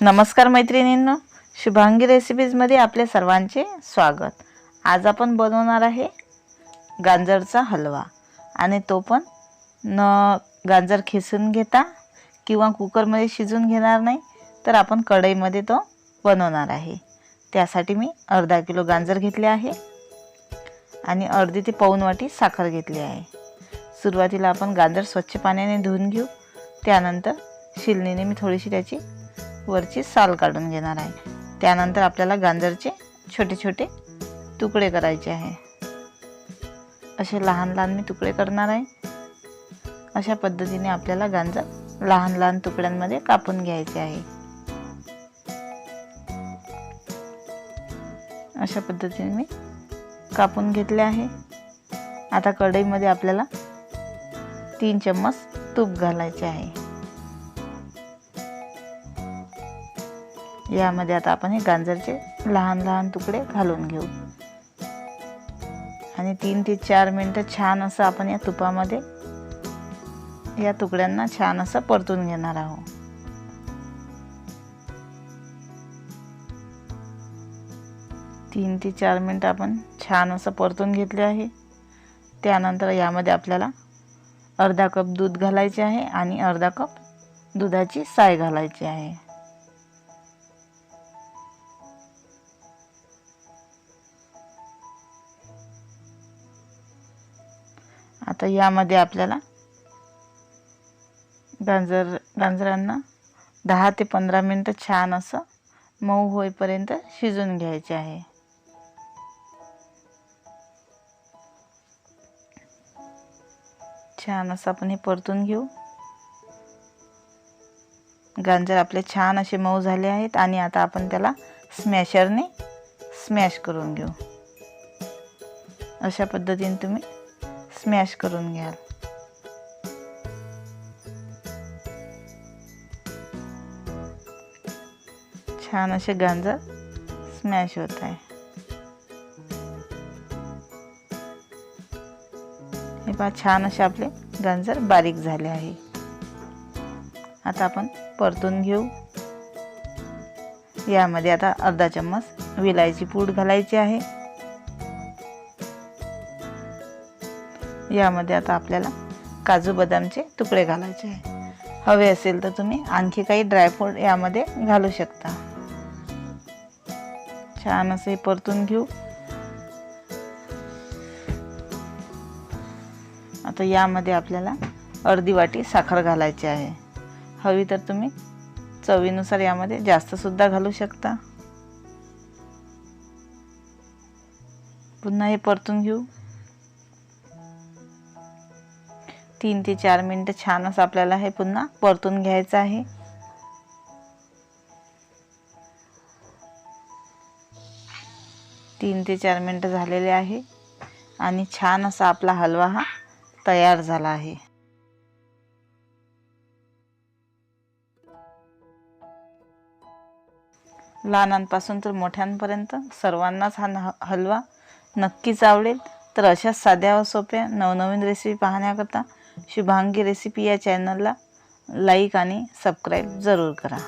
नमस्कार मैत्रिणींनो शुभांगी रेसिपीजमध्ये आपले सर्वांचे स्वागत. आज आपण बनवणार आहे गाजरचा हलवा. आणि तो पण न गाजर खिसून घेता किंवा कुकरमध्ये शिजून घेणार नाही तर आपण कढईमध्ये तो बनवणार आहे. त्यासाठी मी अर्धा किलो गाजर घेतले आहे आणि अर्धी ते पाऊण वाटी साखर घेतली आहे. सुरुवातीला आपण गाजर स्वच्छ पाण्याने धुवून घेऊ. त्यानंतर शिलनीने मी थोडीशी त्याची वरची साल काढून घेणार आहे. त्यानंतर आपल्याला गाजरचे छोटे छोटे तुकडे करायचे आहे. असे लहान लहान मी तुकडे करणार आहे. अशा पद्धतीने आपल्याला गाजर लहान लहान तुकड्यांमध्ये कापून घ्यायचे आहे. अशा पद्धतीने मी कापून घेतले आहे. आता कढईमध्ये आपल्याला तीन चम्मच तूप घालायचे आहे. यामध्ये आता आपण हे गाजरचे लहान लहान तुकडे घालून घेऊ. आणि तीन ते चार मिनटं छान असं आपण या तुपामध्ये या तुकड्यांना छान असं परतून घेणार आहोत. तीन ते चार मिनटं आपण छान असं परतून घेतले आहे. त्यानंतर यामध्ये आपल्याला अर्धा कप दूध घालायचे आहे आणि अर्धा कप दुधाची साय घालायची आहे. आता यामध्ये आपल्याला गाजर गाजरांना दहा ते पंधरा मिनटं छान असं मऊ होईपर्यंत शिजून घ्यायचे आहे. छान असं आपण हे परतून घेऊ. गाजर आपले छान असे मऊ झाले आहेत आणि आता आपण त्याला स्मॅशरने स्मॅश करून घेऊ. अशा पद्धतीने तुम्ही स्मॅश करून घ्याल छान असे गाजर स्मॅश होत आहे. हे पहा छान असे आपले गाजर बारीक झाले आहे. आता आपण परतून घेऊ. यामध्ये आता अर्धा चम्मच विलायची पूड घालायची आहे. यामध्ये आता आपल्याला काजू बदामचे तुकडे घालायचे आहे. हवे असेल तर तुम्ही आणखी काही ड्रायफ्रूट यामध्ये घालू शकता. छान असे परतून घेऊ. आता यामध्ये आपल्याला अर्धी वाटी साखर घालायची आहे. हवी तर तुम्ही चवीनुसार यामध्ये जास्तसुद्धा घालू शकता. पुन्हा हे परतून घेऊ. तीन ते चार मिनटं छान असं आपल्याला हे पुन्हा परतून घ्यायचं आहे. तीन ते चार मिनटं झालेले आहे आणि छान असा आपला हलवा हा तयार झाला आहे. लहानांपासून तर मोठ्यांपर्यंत सर्वांनाच हा न- हलवा नक्कीच आवडेल. तर अशाच साध्या व सोप्या नवनवीन रेसिपी पाहण्याकरता शुभांगी रेसिपी या चॅनलला लाईक आणि सबस्क्राईब जरूर करा.